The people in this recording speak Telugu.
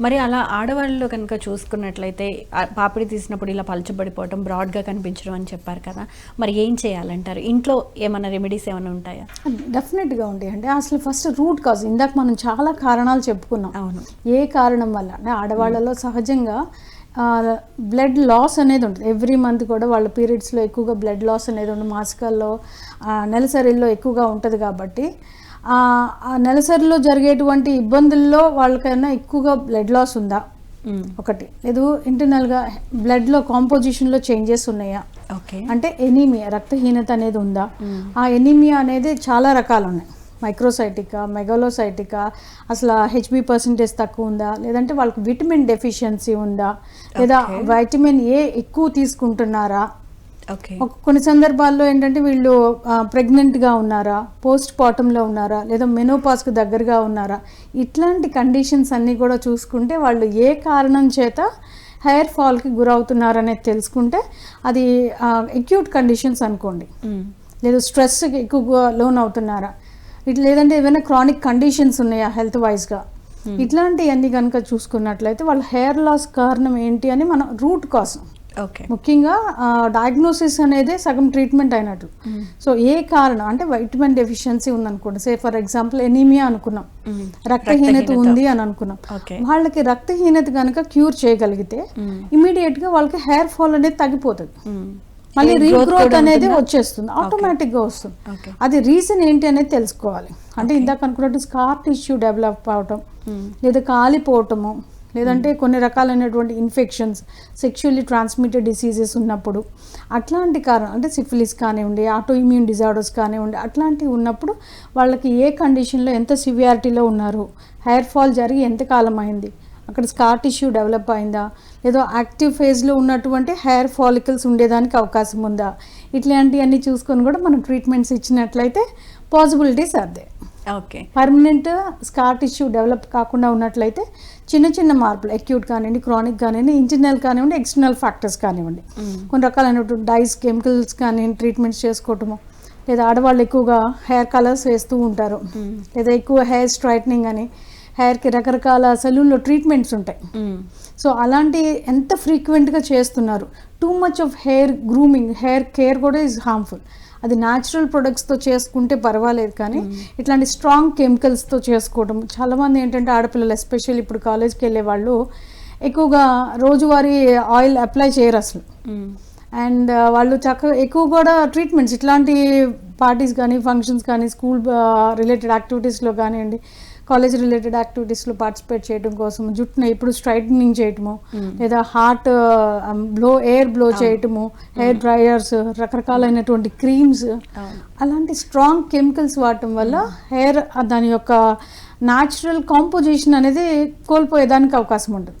మరి అలా ఆడవాళ్ళు కనుక చూసుకున్నట్లయితే పాపిడి తీసినప్పుడు ఇలా పలచబడిపోవటం బ్రాడ్గా కనిపించడం అని చెప్పారు కదా మరి ఏం చేయాలంటారు? ఇంట్లో ఏమైనా రెమెడీస్ ఏమైనా ఉంటాయా? డెఫినెట్గా ఉంటాయి అంటే అసలు ఫస్ట్ రూట్ కాజ్ ఇందాక మనం చాలా కారణాలు చెప్పుకున్నాం. అవును. ఏ కారణం వల్ల? అంటే ఆడవాళ్ళలో సహజంగా బ్లడ్ లాస్ అనేది ఉంటుంది. ఎవ్రీ మంత్ కూడా వాళ్ళ పీరియడ్స్లో ఎక్కువగా బ్లడ్ లాస్ అనేది ఉంటుంది మాసికాల్లో ఆ, నెలసరిలో ఎక్కువగా ఉంటుంది కాబట్టి నెలసరిలో జరిగేటువంటి ఇబ్బందుల్లో వాళ్ళకైనా ఎక్కువగా బ్లడ్ లాస్ ఉందా. ఒకటి. లేదు ఇంటర్నల్గా బ్లడ్లో కాంపోజిషన్లో చేంజెస్ ఉన్నాయా? ఓకే. అంటే ఎనీమియా రక్తహీనత అనేది ఉందా. ఆ ఎనీమియా అనేది చాలా రకాలు ఉన్నాయి. మైక్రోసైటికా మెగాలోసైటికా అసలు హెచ్బి పర్సంటేజ్ తక్కువ ఉందా? లేదంటే వాళ్ళకి విటమిన్ డెఫిషియన్సీ ఉందా? లేదా. వైటమిన్ ఏ ఎక్కువ తీసుకుంటున్నారా? కొన్ని సందర్భాల్లో ఏంటంటే వీళ్ళు ప్రెగ్నెంట్గా ఉన్నారా పోస్ట్ పార్టంలో ఉన్నారా లేదా మెనోపాస్కి దగ్గరగా ఉన్నారా ఇట్లాంటి కండిషన్స్ అన్నీ కూడా చూసుకుంటే వాళ్ళు ఏ కారణం చేత హెయిర్ ఫాల్కి గురవుతున్నారనేది తెలుసుకుంటే అది అక్యూట్ కండిషన్స్ అనుకోండి. మ్మ్. లేదు స్ట్రెస్కి ఎక్కువగా లోన్ అవుతున్నారా ఇట్లా లేదంటే ఏమైనా క్రానిక్ కండిషన్స్ ఉన్నాయా హెల్త్ వైజ్గా ఇట్లాంటివన్నీ కనుక చూసుకున్నట్లయితే వాళ్ళ హెయిర్ లాస్ కారణం ఏంటి అని మనం రూట్ కోసం ముఖ్యంగా డయాగ్నోసిస్ అనేది సగం ట్రీట్మెంట్ అయినట్టు. సో ఏ కారణం అంటే వైటమిన్ డెఫిషియన్సీ ఉందనుకోండి సే ఫర్ ఎగ్జాంపుల్ ఎనీమియా అనుకున్నాం మ్మ్. రక్తహీనత. ఉంది అని అనుకున్నాం ఓకే వాళ్ళకి రక్తహీనత కనుక క్యూర్ చేయగలిగితే. ఇమీడియట్గా వాళ్ళకి హెయిర్ ఫాల్ అనేది తగ్గిపోతుంది. మళ్ళీ రీగ్రోత్ అనేది? వచ్చేస్తుంది ఆటోమేటిక్గా వస్తుంది ఓకే అది రీజన్ ఏంటి అనేది తెలుసుకోవాలి అంటే ఇందాక అనుకున్నట్టు స్కార్ టిష్యూ డెవలప్ అవటం. లేదా కాలిపోవటము లేదంటే కొన్ని రకాలైనటువంటి ఇన్ఫెక్షన్స్ సెక్షువల్లీ ట్రాన్స్మిటెడ్ డిసీజెస్ ఉన్నప్పుడు అట్లాంటి కారణం అంటే సిఫిలిస్ కానివ్వండి ఆటో ఇమ్యూన్ డిజార్డర్స్ కానివ్వండి అట్లాంటివి ఉన్నప్పుడు వాళ్ళకి ఏ కండిషన్లో ఎంత సివియారిటీలో ఉన్నారు హెయిర్ ఫాల్ జరిగి ఎంత కాలం అయింది అక్కడ స్కార్ టిష్యూ డెవలప్ అయిందా లేదో యాక్టివ్ ఫేజ్లో ఉన్నటువంటి హెయిర్ ఫాలికల్స్ ఉండేదానికి అవకాశం ఉందా ఇట్లాంటివన్నీ చూసుకొని కూడా మనం ట్రీట్మెంట్స్ ఇచ్చినట్లయితే పాసిబిలిటీస్ అదే పర్మనెంట్ స్కార్ టిష్యూ డెవలప్ కాకుండా ఉన్నట్లయితే చిన్న చిన్న మార్పులు అక్యూట్ కానివ్వండి క్రానిక్ కానివ్వండి ఇంటర్నల్ కానివ్వండి ఎక్స్టర్నల్ ఫ్యాక్టర్స్ కానివ్వండి మ్మ్. కొన్ని రకాలైనటువంటి డైస్ కెమికల్స్ కానీ ట్రీట్మెంట్స్ చేసుకోవటము లేదా ఆడవాళ్ళు ఎక్కువగా హెయిర్ కలర్స్ వేస్తూ ఉంటారు మ్మ్. లేదా ఎక్కువ హెయిర్ స్ట్రైట్నింగ్ అని హెయిర్కి రకరకాల సెలూన్లో ట్రీట్మెంట్స్ ఉంటాయి మ్మ్. సో అలాంటి ఎంత ఫ్రీక్వెంట్గా చేస్తున్నారు too much of hair grooming hair care కూడా ఈజ్ హార్మ్ఫుల్ అది న్యాచురల్ ప్రొడక్ట్స్తో చేసుకుంటే పర్వాలేదు కానీ ఇట్లాంటి స్ట్రాంగ్ కెమికల్స్తో చేసుకోవడం. చాలామంది ఏంటంటే ఆడపిల్లలు ఎస్పెషల్లీ ఇప్పుడు కాలేజ్కి వెళ్ళే వాళ్ళు ఎక్కువగా రోజువారీ ఆయిల్ అప్లై చేయరు అసలు. అండ్ వాళ్ళు చక్కగా ఎక్కువ కూడా ట్రీట్మెంట్స్ ఇట్లాంటి పార్టీస్ కానీ ఫంక్షన్స్ కానీ స్కూల్ రిలేటెడ్ యాక్టివిటీస్లో కానివ్వండి కాలేజ్ రిలేటెడ్ యాక్టివిటీస్లో పార్టిసిపేట్ చేయడం కోసం జుట్టును ఎప్పుడు స్ట్రైటనింగ్ చేయటము లేదా హార్ట్ బ్లో ఎయిర్ బ్లో చేయటము హెయిర్ డ్రైయర్స్ రకరకాలైనటువంటి క్రీమ్స్ అలాంటి స్ట్రాంగ్ కెమికల్స్ వాడటం వల్ల హెయిర్ దాని యొక్క న్యాచురల్ కాంపోజిషన్ అనేది కోల్పోయేదానికి అవకాశం ఉంటుంది.